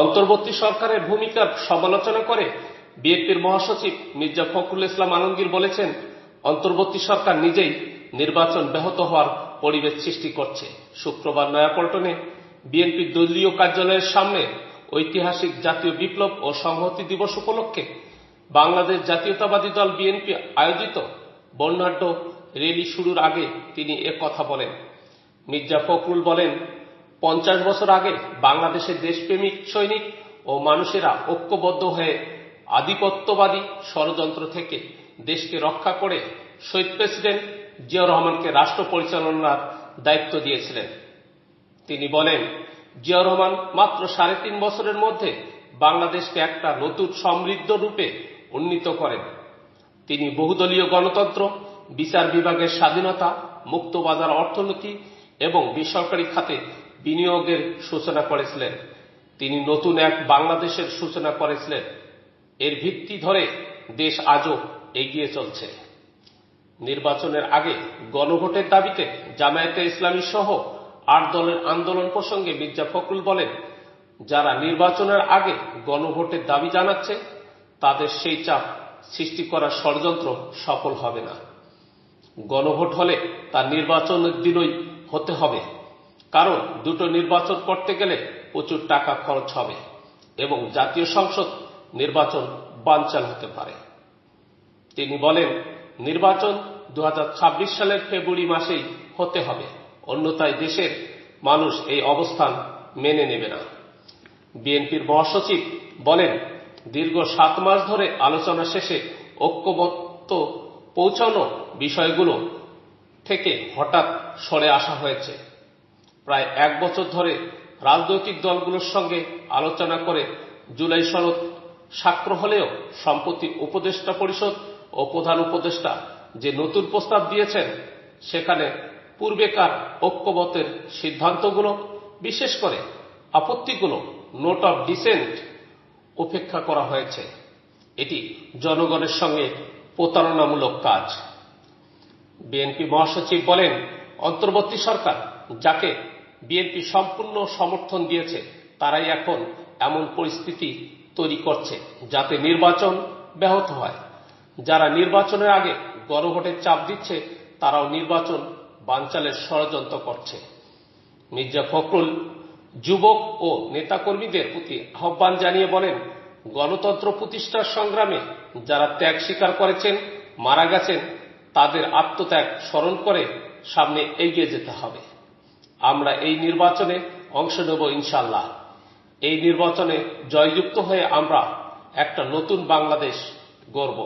অন্তর্বর্তী সরকারের ভূমিকার সমালোচনা করে বিএনপির মহাসচিব মির্জা ফখরুল ইসলাম আলমগীর বলেছেন, অন্তর্বর্তী সরকার নিজেই নির্বাচন ব্যাহত হওয়ার পরিবেশ সৃষ্টি করছে। শুক্রবার নয়াপল্টনে বিএনপির দলীয় কার্যালয়ের সামনে ঐতিহাসিক জাতীয় বিপ্লব ও সংহতি দিবস উপলক্ষে বাংলাদেশ জাতীয়তাবাদী দল বিএনপি আয়োজিত বর্ণাঢ্য র্যালি শুরুর আগে তিনি কথা বলেন। মির্জা ফখরুল বলেন পঞ্চাশ বছর আগে বাংলাদেশের দেশপ্রেমিক সৈনিক ও মানুষেরা ঐক্যবদ্ধ হয়ে আধিপত্যবাদী ষড়যন্ত্র থেকে দেশকে রক্ষা করে শহীদ প্রেসিডেন্ট জিয়াউর রহমানকে রাষ্ট্র পরিচালনার দায়িত্ব দিয়েছিলেন। তিনি বলেন, জিয়াউর রহমান মাত্র সাড়ে তিন বছরের মধ্যে বাংলাদেশকে একটা নতুন সমৃদ্ধ রূপে উন্নীত করেন। তিনি বহুদলীয় গণতন্ত্র, বিচার বিভাগের স্বাধীনতা মুক্ত বাজার অর্থনীতি এবং বেসরকারি খাতে বিনিয়োগের সূচনা করেছিলেন। তিনি নতুন এক বাংলাদেশের সূচনা করেছিলেন। এর ভিত্তি ধরে দেশ আজও এগিয়ে চলছে। নির্বাচনের আগে গণভোটের দাবিতে জামায়াতে ইসলামী সহ আট দলের আন্দোলন প্রসঙ্গে মির্জা ফখরুল বলেন, যারা নির্বাচনের আগে গণভোটের দাবি জানাচ্ছে, তাদের সেই চাপ সৃষ্টি করার ষড়যন্ত্র সফল হবে না। গণভোট হলে তা নির্বাচনের দিনই হতে হবে। কারণ দুটো নির্বাচন করতে গেলে প্রচুর টাকা খরচ হবে এবং জাতীয় সংসদ নির্বাচন বানচাল হতে পারে। তিনি বলেন, নির্বাচন দু হাজার ছাব্বিশ সালের ফেব্রুয়ারি মাসেই হতে হবে। অন্যথায় দেশের মানুষ এই অবস্থান মেনে নেবে না। বিএনপির মহাসচিব বলেন, দীর্ঘ সাত মাস ধরে আলোচনা শেষে ঐক্যবদ্ধ পৌঁছানো বিষয়গুলো থেকে হঠাৎ সরে আসা হয়েছে। প্রায় এক বছর ধরে রাজনৈতিক দলগুলোর সঙ্গে আলোচনা করে জুলাই সনদ স্বাক্ষর হলেও সম্প্রতি উপদেষ্টা পরিষদ ও প্রধান উপদেষ্টা যে নতুন প্রস্তাব দিয়েছেন, সেখানে পূর্বেকার ঐক্যবতের সিদ্ধান্তগুলো, বিশেষ করে আপত্তিগুলো নোট অফ ডিসেন্ট উপেক্ষা করা হয়েছে। এটি জনগণের সঙ্গে প্রতারণামূলক কাজ। বিএনপি মহাসচিব বলেন, অন্তর্বর্তী সরকার যাকে বিএনপি সম্পূর্ণ সমর্থন দিয়েছে, তারাই এখন এমন পরিস্থিতি তৈরি করছে যাতে নির্বাচন ব্যাহত হয়। যারা নির্বাচনের আগে গণভোটের চাপ দিচ্ছে, তারাও নির্বাচন বানচালের ষড়যন্ত্র করছে। মির্জা ফখরুল যুবক ও নেতাকর্মীদের প্রতি আহ্বান জানিয়ে বলেন, গণতন্ত্র প্রতিষ্ঠার সংগ্রামে যারা ত্যাগ স্বীকার করেছেন, মারা গেছেন, তাদের আত্মত্যাগ স্মরণ করে সামনে এগিয়ে যেতে হবে। আমরা এই নির্বাচনে অংশ নেব ইনশাল্লাহ এই নির্বাচনে জয়যুক্ত হয়ে আমরা একটা নতুন বাংলাদেশ গড়ব।